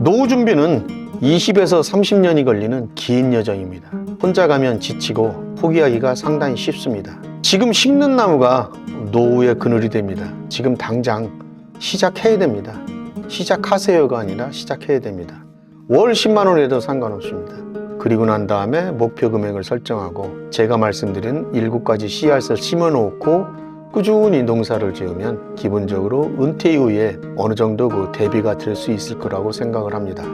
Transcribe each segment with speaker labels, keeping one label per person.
Speaker 1: 노후 준비는 20에서 30년이 걸리는 긴 여정입니다. 혼자 가면 지치고 포기하기가 상당히 쉽습니다. 지금 심는 나무가 노후의 그늘이 됩니다. 지금 당장 시작해야 됩니다. 시작하세요가 아니라 시작해야 됩니다. 월 10만 원에도 상관없습니다. 그리고 난 다음에 목표 금액을 설정하고 제가 말씀드린 7가지 씨앗을 심어 놓고 꾸준히 농사를 지으면 기본적으로 은퇴 이후에 어느 정도 그 대비가 될 수 있을 거라고 생각을 합니다.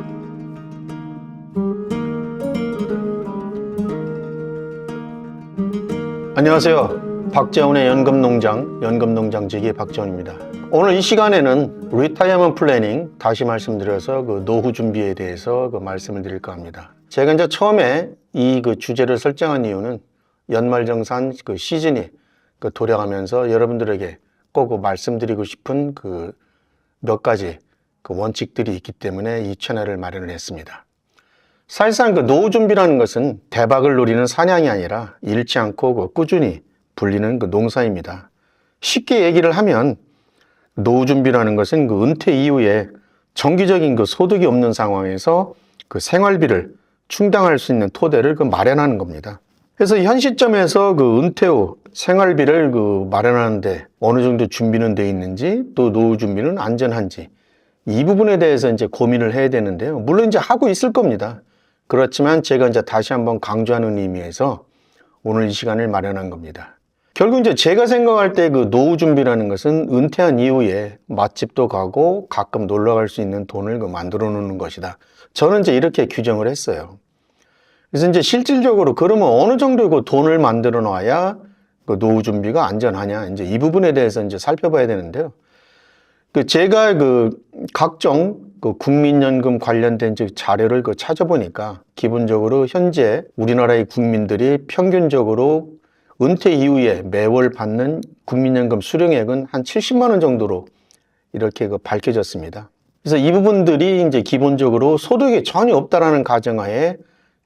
Speaker 1: 안녕하세요. 박재훈의 연금농장, 연금농장지기 박재훈입니다. 오늘 이 시간에는 리타이어먼 플래닝, 다시 말씀드려서 그 노후 준비에 대해서 그 말씀을 드릴까 합니다. 제가 이제 처음에 이 그 주제를 설정한 이유는 연말정산 그 시즌이 그 도래하면서 여러분들에게 꼭그 말씀드리고 싶은 그 몇 가지 그 원칙들이 있기 때문에 이 채널을 마련을 했습니다. 사실상 그 노후 준비라는 것은 대박을 노리는 사냥이 아니라 잃지 않고 그 꾸준히 불리는 그 농사입니다. 쉽게 얘기를 하면 노후 준비라는 것은 그 은퇴 이후에 정기적인 그 소득이 없는 상황에서 그 생활비를 충당할 수 있는 토대를 그 마련하는 겁니다. 그래서 현 시점에서 그 은퇴 후 생활비를 그 마련하는데 어느 정도 준비는 돼 있는지 또 노후 준비는 안전한지 이 부분에 대해서 이제 고민을 해야 되는데요. 물론 이제 하고 있을 겁니다. 그렇지만 제가 이제 다시 한번 강조하는 의미에서 오늘 이 시간을 마련한 겁니다. 결국 이제 제가 생각할 때 그 노후 준비라는 것은 은퇴한 이후에 맛집도 가고 가끔 놀러 갈 수 있는 돈을 그 만들어 놓는 것이다. 저는 이제 이렇게 규정을 했어요. 그래서 이제 실질적으로 그러면 어느 정도 그 돈을 만들어 놔야 그 노후 준비가 안전하냐. 이제 이 부분에 대해서 이제 살펴봐야 되는데요. 그 제가 그 각종 그 국민연금 관련된 즉 자료를 그 찾아보니까 기본적으로 현재 우리나라의 국민들이 평균적으로 은퇴 이후에 매월 받는 국민연금 수령액은 한 70만 원 정도로 이렇게 그 밝혀졌습니다. 그래서 이 부분들이 이제 기본적으로 소득이 전혀 없다라는 가정하에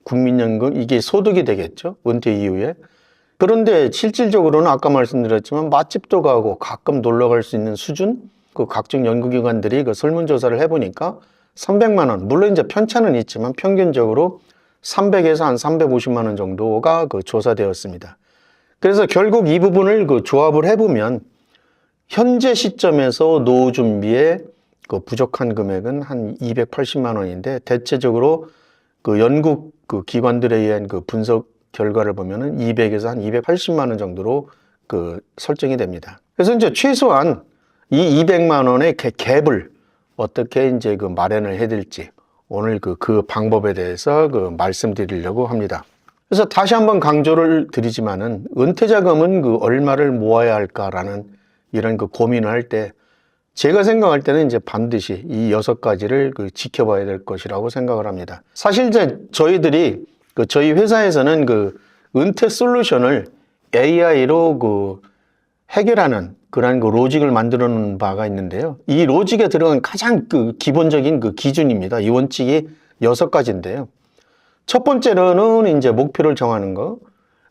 Speaker 1: 국민연금 이게 소득이 되겠죠. 은퇴 이후에. 그런데 실질적으로는 아까 말씀드렸지만 맛집도 가고 가끔 놀러 갈 수 있는 수준 그 각종 연구기관들이 그 설문조사를 해보니까 300만 원 물론 이제 편차는 있지만 평균적으로 300에서 한 350만 원 정도가 그 조사되었습니다. 그래서 결국 이 부분을 그 조합을 해보면 현재 시점에서 노후 준비에 그 부족한 금액은 한 280만 원인데 대체적으로 그 연구 그 기관들에 의한 그 분석 결과를 보면은 200에서 한 280만 원 정도로 그 설정이 됩니다. 그래서 이제 최소한 이 200만 원의 개- 갭을 어떻게 이제 그 마련을 해야 될지 오늘 그, 그 방법에 대해서 그 말씀드리려고 합니다. 그래서 다시 한번 강조를 드리지만은 은퇴 자금은 그 얼마를 모아야 할까라는 이런 그 고민을 할 때 제가 생각할 때는 이제 반드시 이 여섯 가지를 그 지켜봐야 될 것이라고 생각을 합니다. 사실 이제 저희들이 그 저희 회사에서는 그 은퇴 솔루션을 AI로 그 해결하는 그러한 그 로직을 만들어 놓은 바가 있는데요. 이 로직에 들어간 가장 그 기본적인 그 기준입니다. 이 원칙이 여섯 가지인데요. 첫 번째로는 이제 목표를 정하는 거.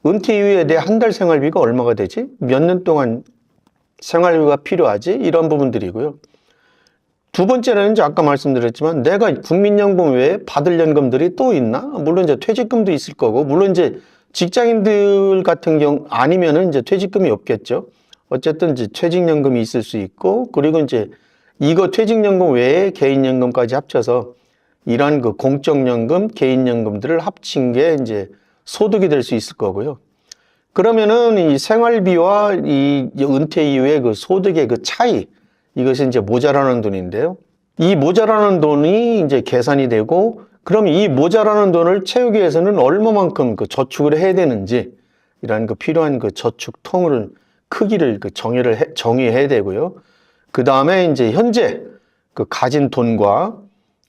Speaker 1: 은퇴 이후에 내 한 달 생활비가 얼마가 되지? 몇 년 동안 생활비가 필요하지? 이런 부분들이고요. 두 번째는 이제 아까 말씀드렸지만 내가 국민연금 외에 받을 연금들이 또 있나? 물론 이제 퇴직금도 있을 거고, 물론 이제 직장인들 같은 경우 아니면은 이제 퇴직금이 없겠죠. 어쨌든 이제 퇴직연금이 있을 수 있고, 그리고 이제 이거 퇴직연금 외에 개인연금까지 합쳐서 이러한 그 공적연금, 개인연금들을 합친 게 이제 소득이 될 수 있을 거고요. 그러면은 이 생활비와 이 은퇴 이후에 그 소득의 그 차이, 이것이 이제 모자라는 돈인데요. 이 모자라는 돈이 이제 계산이 되고, 그럼 이 모자라는 돈을 채우기 위해서는 얼마만큼 그 저축을 해야 되는지, 이러한 그 필요한 그 저축 통을 크기를 그 정의를 해, 정의해야 되고요. 그 다음에 이제 현재 그 가진 돈과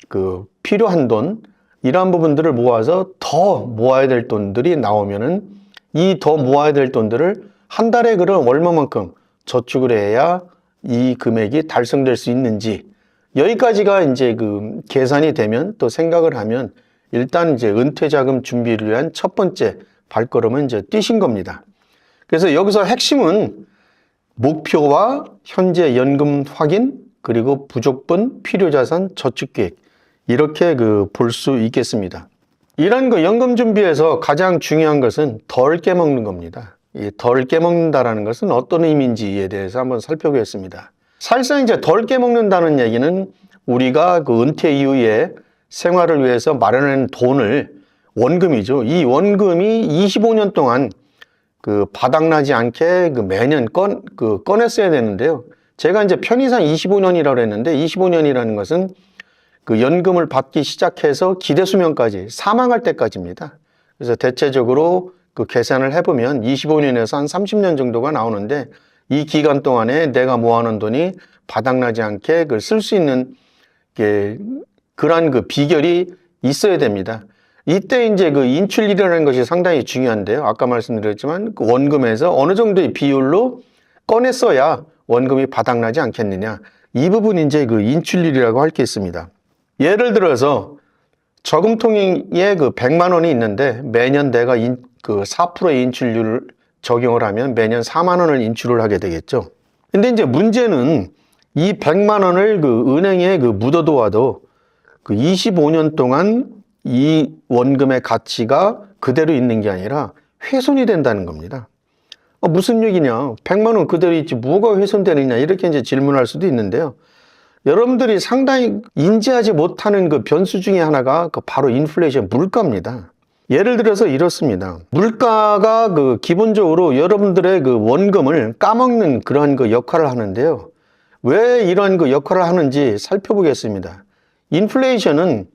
Speaker 1: 그 필요한 돈, 이러한 부분들을 모아서 더 모아야 될 돈들이 나오면은 이 더 모아야 될 돈들을 한 달에 그럼 얼마만큼 저축을 해야 이 금액이 달성될 수 있는지 여기까지가 이제 그 계산이 되면 또 생각을 하면 일단 이제 은퇴 자금 준비를 위한 첫 번째 발걸음은 이제 뛰신 겁니다. 그래서 여기서 핵심은 목표와 현재 연금 확인 그리고 부족분 필요 자산 저축 계획 이렇게 그 볼 수 있겠습니다. 이런 그 연금 준비에서 가장 중요한 것은 덜 깨먹는 겁니다. 이덜 깨먹는다라는 것은 어떤 의미인지에 대해서 한번 살펴보겠습니다. 사실상 이제 덜 깨먹는다는 얘기는 우리가 그 은퇴 이후에 생활을 위해서 마련한 돈을 원금이죠. 이 원금이 25년 동안 그 바닥나지 않게 그 매년 꺼, 그 꺼냈어야 되는데요. 제가 이제 편의상 25년이라고 했는데 25년이라는 것은 그 연금을 받기 시작해서 기대 수명까지 사망할 때까지입니다. 그래서 대체적으로 그 계산을 해보면 25년에서 한 30년 정도가 나오는데 이 기간 동안에 내가 모아놓은 돈이 바닥나지 않게 그 쓸 수 있는 게 그러한 그 비결이 있어야 됩니다. 이때 이제 그 인출이라는 것이 상당히 중요한데요. 아까 말씀드렸지만 그 원금에서 어느 정도의 비율로 꺼냈어야 원금이 바닥나지 않겠느냐. 이 부분이 이제 그 인출률이라고 할 게 있습니다. 예를 들어서 저금통에 그 100만 원이 있는데 매년 내가 인, 그 4%의 인출률을 적용을 하면 매년 4만 원을 인출을 하게 되겠죠. 근데 이제 문제는 이 100만 원을 그 은행에 그 묻어두어도 그 25년 동안 이 원금의 가치가 그대로 있는 게 아니라 훼손이 된다는 겁니다. 어, 무슨 얘기냐? 100만 원 그대로 있지 뭐가 훼손되느냐? 이렇게 이제 질문할 수도 있는데요. 여러분들이 상당히 인지하지 못하는 그 변수 중에 하나가 그 바로 인플레이션 물가입니다. 예를 들어서 이렇습니다. 물가가 그 기본적으로 여러분들의 그 원금을 까먹는 그러한 그 역할을 하는데요. 왜 이런 그 역할을 하는지 살펴보겠습니다. 인플레이션은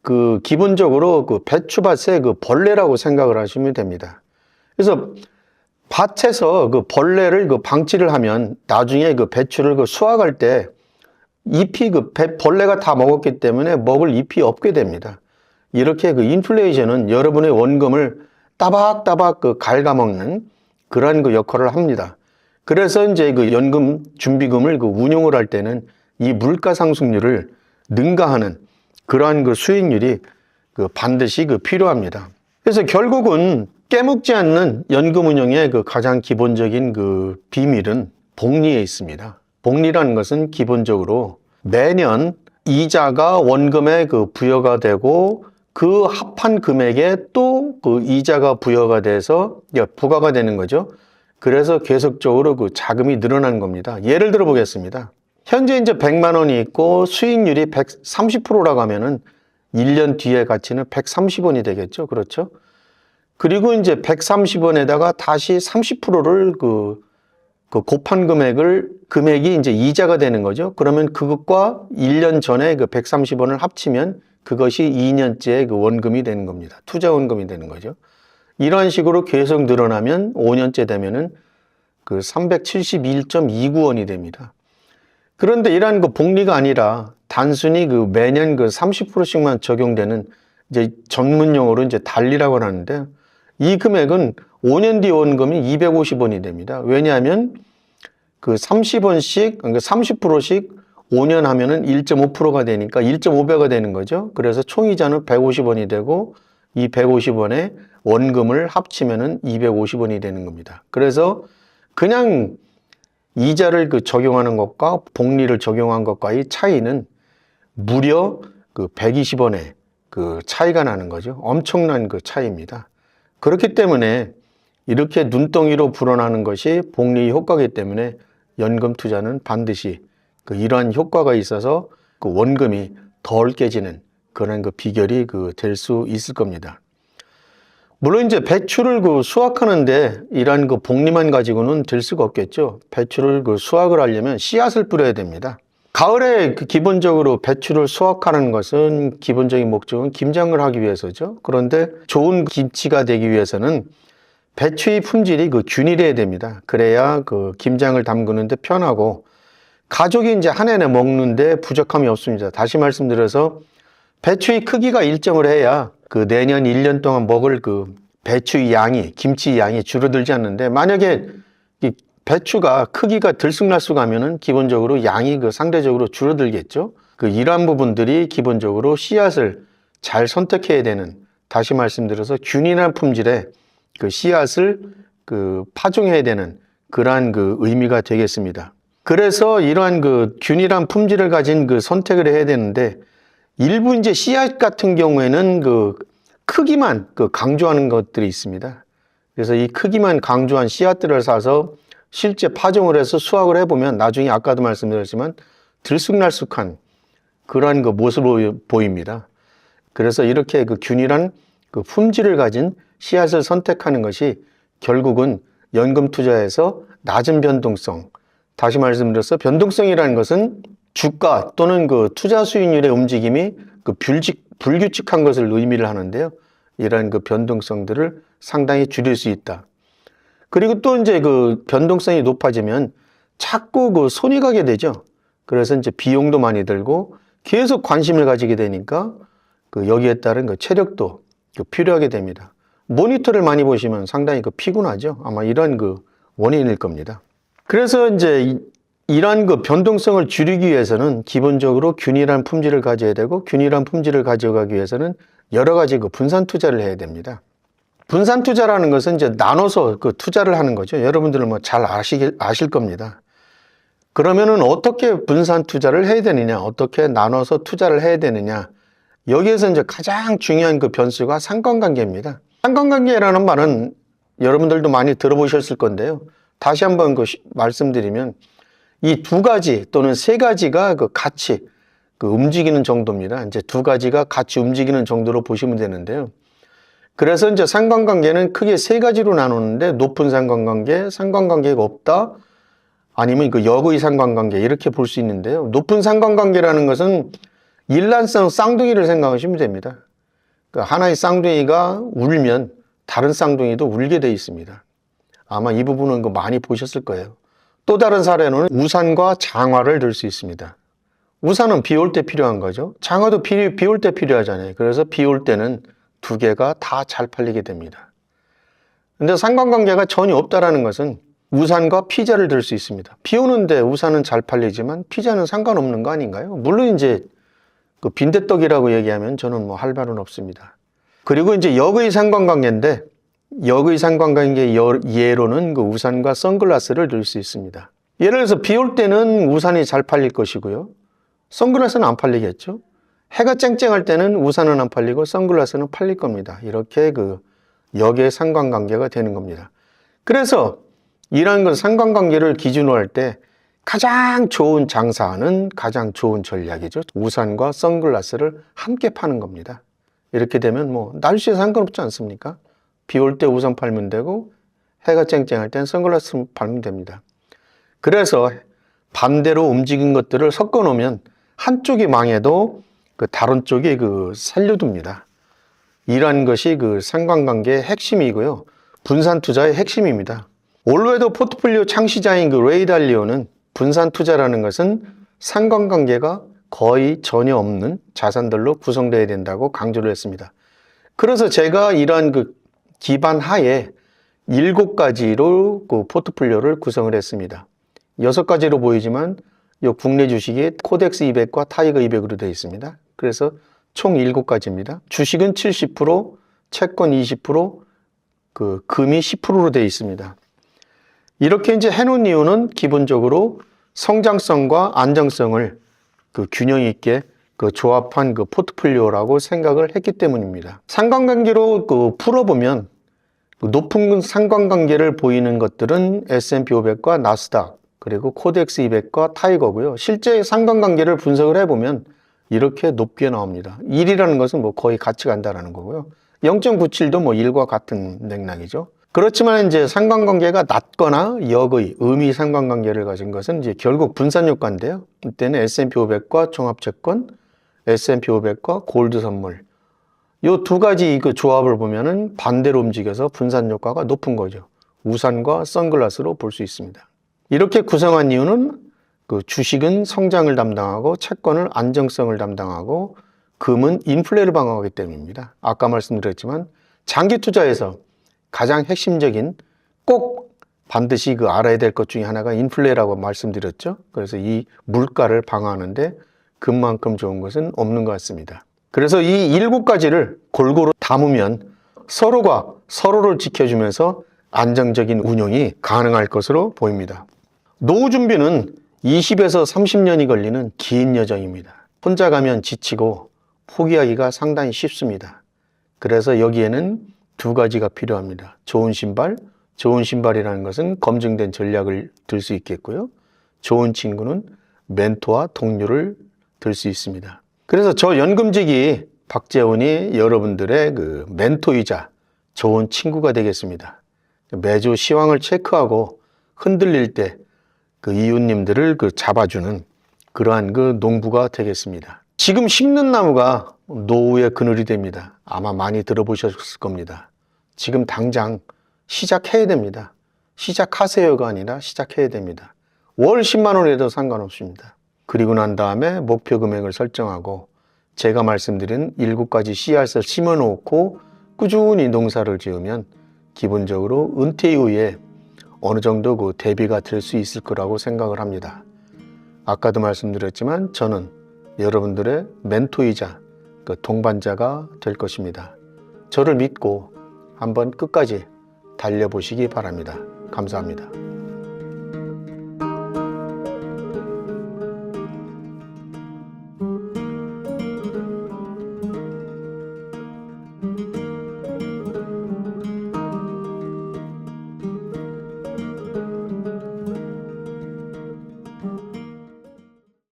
Speaker 1: 그 기본적으로 그 배추밭의 그 벌레라고 생각을 하시면 됩니다. 그래서 밭에서 그 벌레를 그 방치를 하면 나중에 그 배추를 그 수확할 때 잎이 그 배- 벌레가 다 먹었기 때문에 먹을 잎이 없게 됩니다. 이렇게 그 인플레이션은 여러분의 원금을 따박따박 그 갉아먹는 그러한 그 역할을 합니다. 그래서 이제 그 연금 준비금을 그 운용을 할 때는 이 물가 상승률을 능가하는 그러한 그 수익률이 그 반드시 그 필요합니다. 그래서 결국은 깨먹지 않는 연금 운용의 그 가장 기본적인 그 비밀은 복리에 있습니다. 복리라는 것은 기본적으로 매년 이자가 원금에 그 부여가 되고 그 합한 금액에 또 그 이자가 부여가 돼서 야, 부과가 되는 거죠. 그래서 계속적으로 그 자금이 늘어나는 겁니다. 예를 들어 보겠습니다. 현재 이제 100만 원이 있고 수익률이 130%라고 하면은 1년 뒤에 가치는 130원이 되겠죠. 그렇죠? 그리고 이제 130원에다가 다시 30%를 그, 그 곱한 금액을 금액이 이제 이자가 되는 거죠. 그러면 그것과 1년 전에 그 130원을 합치면 그것이 2년째 그 원금이 되는 겁니다. 투자 원금이 되는 거죠. 이런 식으로 계속 늘어나면 5년째 되면은 그 371.29원이 됩니다. 그런데 이러한 그 복리가 아니라 단순히 그 매년 그 30%씩만 적용되는 이제 전문 용어로 이제 달리라고 하는데 이 금액은 5년 뒤 원금이 250원이 됩니다. 왜냐하면 그 30원씩 그러니까 30%씩 5년 하면은 1.5%가 되니까 1.5배가 되는 거죠. 그래서 총이자는 150원이 되고 이 150원에 원금을 합치면은 250원이 되는 겁니다. 그래서 그냥 이자를 그 적용하는 것과 복리를 적용한 것과의 차이는 무려 그 120원의 그 차이가 나는 거죠. 엄청난 그 차이입니다. 그렇기 때문에 이렇게 눈덩이로 불어나는 것이 복리 효과이기 때문에 연금 투자는 반드시 그 이러한 효과가 있어서 그 원금이 덜 깨지는 그런 그 비결이 그 될 수 있을 겁니다. 물론 이제 배추를 그 수확하는데 이러한 그 복리만 가지고는 될 수가 없겠죠. 배추를 그 수확을 하려면 씨앗을 뿌려야 됩니다. 가을에 그 기본적으로 배추를 수확하는 것은 기본적인 목적은 김장을 하기 위해서죠. 그런데 좋은 김치가 되기 위해서는 배추의 품질이 그 균일해야 됩니다. 그래야 그 김장을 담그는데 편하고 가족이 이제 한 해내 먹는데 부족함이 없습니다. 다시 말씀드려서 배추의 크기가 일정을 해야 그 내년 1년 동안 먹을 그 배추의 양이, 김치 양이 줄어들지 않는데 만약에 이 배추가 크기가 들쑥날쑥 하면은 기본적으로 양이 그 상대적으로 줄어들겠죠. 그 이러한 부분들이 기본적으로 씨앗을 잘 선택해야 되는 다시 말씀드려서 균일한 품질의 그 씨앗을 그 파종해야 되는 그러한 그 의미가 되겠습니다. 그래서 이러한 그 균일한 품질을 가진 그 선택을 해야 되는데 일부 이제 씨앗 같은 경우에는 그 크기만 그 강조하는 것들이 있습니다. 그래서 이 크기만 강조한 씨앗들을 사서 실제 파종을 해서 수확을 해보면 나중에 아까도 말씀드렸지만 들쑥날쑥한 그러한 그 모습으로 보입니다. 그래서 이렇게 그 균일한 그 품질을 가진 씨앗을 선택하는 것이 결국은 연금 투자에서 낮은 변동성, 다시 말씀드려서 변동성이라는 것은 주가 또는 그 투자 수익률의 움직임이 그 불직, 불규칙한 것을 의미를 하는데요. 이러한 그 변동성들을 상당히 줄일 수 있다. 그리고 또 이제 그 변동성이 높아지면 자꾸 그 손이 가게 되죠. 그래서 이제 비용도 많이 들고 계속 관심을 가지게 되니까 그 여기에 따른 그 체력도 그 필요하게 됩니다. 모니터를 많이 보시면 상당히 그 피곤하죠. 아마 이런 그 원인일 겁니다. 그래서 이제 이- 이러한 그 변동성을 줄이기 위해서는 기본적으로 균일한 품질을 가져야 되고 균일한 품질을 가져가기 위해서는 여러 가지 그 분산 투자를 해야 됩니다. 분산 투자라는 것은 이제 나눠서 그 투자를 하는 거죠. 여러분들은 뭐 잘 아시길, 아실 겁니다. 그러면은 어떻게 분산 투자를 해야 되느냐, 어떻게 나눠서 투자를 해야 되느냐. 여기에서 이제 가장 중요한 그 변수가 상관관계입니다. 상관관계라는 말은 여러분들도 많이 들어보셨을 건데요. 다시 한번 그 시- 말씀드리면 이 두 가지 또는 세 가지가 그 같이 그 움직이는 정도입니다. 이제 두 가지가 같이 움직이는 정도로 보시면 되는데요. 그래서 이제 상관관계는 크게 세 가지로 나누는데 높은 상관관계, 상관관계가 없다, 아니면 그 역의 상관관계 이렇게 볼 수 있는데요. 높은 상관관계라는 것은 일란성 쌍둥이를 생각하시면 됩니다. 그 하나의 쌍둥이가 울면 다른 쌍둥이도 울게 돼 있습니다. 아마 이 부분은 그 많이 보셨을 거예요. 또 다른 사례는 우산과 장화를 들 수 있습니다. 우산은 비 올 때 필요한 거죠. 장화도 비 올 때 필요하잖아요. 그래서 비 올 때는 두 개가 다 잘 팔리게 됩니다. 근데 상관관계가 전혀 없다라는 것은 우산과 피자를 들 수 있습니다. 비 오는데 우산은 잘 팔리지만 피자는 상관없는 거 아닌가요? 물론 이제 그 빈대떡이라고 얘기하면 저는 뭐 할 말은 없습니다. 그리고 이제 역의 상관관계인데 역의 상관관계 여- 예로는 그 우산과 선글라스를 들 수 있습니다. 예를 들어서 비 올 때는 우산이 잘 팔릴 것이고요. 선글라스는 안 팔리겠죠. 해가 쨍쨍할 때는 우산은 안 팔리고 선글라스는 팔릴 겁니다. 이렇게 그 역의 상관관계가 되는 겁니다. 그래서 이러한 그 상관관계를 기준으로 할 때 가장 좋은 장사는 가장 좋은 전략이죠. 우산과 선글라스를 함께 파는 겁니다. 이렇게 되면 뭐 날씨에 상관없지 않습니까? 비 올 때 우산 팔면 되고 해가 쨍쨍할 땐 선글라스 팔면 됩니다. 그래서 반대로 움직인 것들을 섞어 놓으면 한쪽이 망해도 그 다른 쪽이 그 살려둡니다. 이러한 것이 그 상관관계의 핵심이고요. 분산 투자의 핵심입니다. 올웨더 포트폴리오 창시자인 그 레이 달리오는 분산 투자라는 것은 상관관계가 거의 전혀 없는 자산들로 구성되어야 된다고 강조를 했습니다. 그래서 제가 이러한 그 기반 하에 일곱 가지로 그 포트폴리오를 구성을 했습니다. 여섯 가지로 보이지만 이 국내 주식이 코덱스 200과 타이거 200으로 되어 있습니다. 그래서 총 일곱 가지입니다. 주식은 70%, 채권 20%, 그 금이 10%로 되어 있습니다. 이렇게 이제 해놓은 이유는 기본적으로 성장성과 안정성을 그 균형 있게 그 조합한 그 포트폴리오라고 생각을 했기 때문입니다. 상관관계로 그 풀어보면 그 높은 상관관계를 보이는 것들은 S&P 500과 나스닥 그리고 코덱스 200과 타이거고요. 실제 상관관계를 분석을 해보면 이렇게 높게 나옵니다. 1이라는 것은 뭐 거의 같이 간다라는 거고요. 0.97도 뭐 1과 같은 맥락이죠. 그렇지만 이제 상관관계가 낮거나 역의 의미 상관관계를 가진 것은 이제 결국 분산 효과인데요. 이때는 S&P 500과 종합채권, S&P 500과 골드 선물. 요 두 가지 그 조합을 보면은 반대로 움직여서 분산 효과가 높은 거죠. 우산과 선글라스로 볼 수 있습니다. 이렇게 구성한 이유는 그 주식은 성장을 담당하고 채권은 안정성을 담당하고 금은 인플레를 방어하기 때문입니다. 아까 말씀드렸지만 장기 투자에서 가장 핵심적인 꼭 반드시 그 알아야 될 것 중에 하나가 인플레라고 말씀드렸죠. 그래서 이 물가를 방어하는데 금만큼 좋은 것은 없는 것 같습니다. 그래서 이 일곱 가지를 골고루 담으면 서로가 서로를 지켜주면서 안정적인 운용이 가능할 것으로 보입니다. 노후 준비는 20에서 30년이 걸리는 긴 여정입니다. 혼자 가면 지치고 포기하기가 상당히 쉽습니다. 그래서 여기에는 두 가지가 필요합니다. 좋은 신발, 좋은 신발이라는 것은 검증된 전략을 들 수 있겠고요. 좋은 친구는 멘토와 동료를 들 수 있습니다. 그래서 저 연금직이 박재훈이 여러분들의 그 멘토이자 좋은 친구가 되겠습니다. 매주 시황을 체크하고 흔들릴 때 그 이웃님들을 그 잡아주는 그러한 그 농부가 되겠습니다. 지금 심는 나무가 노후의 그늘이 됩니다. 아마 많이 들어보셨을 겁니다. 지금 당장 시작해야 됩니다. 시작하세요가 아니라 시작해야 됩니다. 월 10만 원에도 상관없습니다. 그리고 난 다음에 목표 금액을 설정하고 제가 말씀드린 일곱 가지 씨앗을 심어 놓고 꾸준히 농사를 지으면 기본적으로 은퇴 이후에 어느 정도 그 대비가 될 수 있을 거라고 생각을 합니다. 아까도 말씀드렸지만 저는 여러분들의 멘토이자 그 동반자가 될 것입니다. 저를 믿고 한번 끝까지 달려보시기 바랍니다. 감사합니다.